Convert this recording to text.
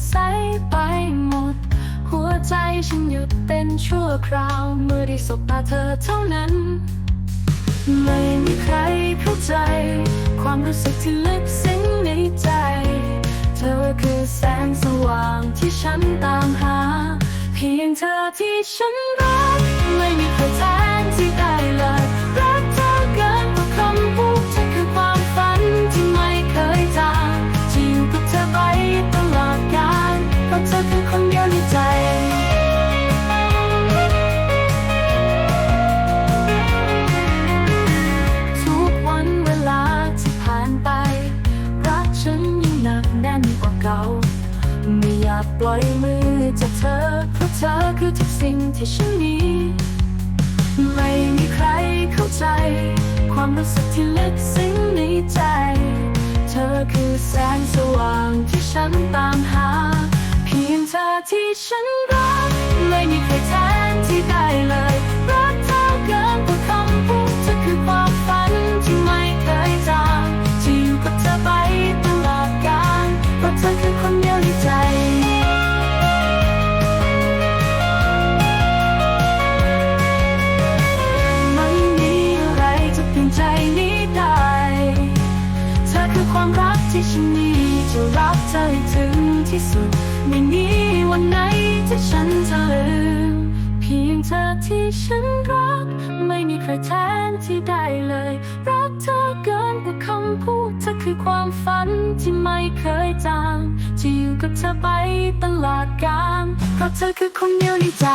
ดใสไปหมด หัวใจฉันหยุดเต้นชั่วคราวเมื่อได้สบตาเธอเท่านั้น ไม่มีใครเข้าใจ ความรู้สึกที่ลึกซึ้งในใจ เธอคือแสงสว่างที่ฉันตามหา เพียงเธอที่ฉันรัก กแน่นกว่าเก่า ไม่อยากปล่อยมือจากเธอ เพราะเธอคือทุกสิ่งที่ฉันมีไม่มีใครเข้าใจ ความรู้สึกที่ลึกซึ้งในใจ เธอคือแสงสว่างที่ฉันตามหา เพียงเธอที่ฉันรัก ที่ฉันมีจะรักเธอให้ถึงที่สุด ไม่มีวันไหนที่ฉันจะลืม เพียงเธอที่ฉันรัก ไม่มีใครแทนที่ได้เลย รักเธอเกินกว่าคำพูดเธอคือความฝันที่ไม่เคยจางจะอยู่กับเธอไปตลอดกาลเพราะเธอคือคนเดียวในใจ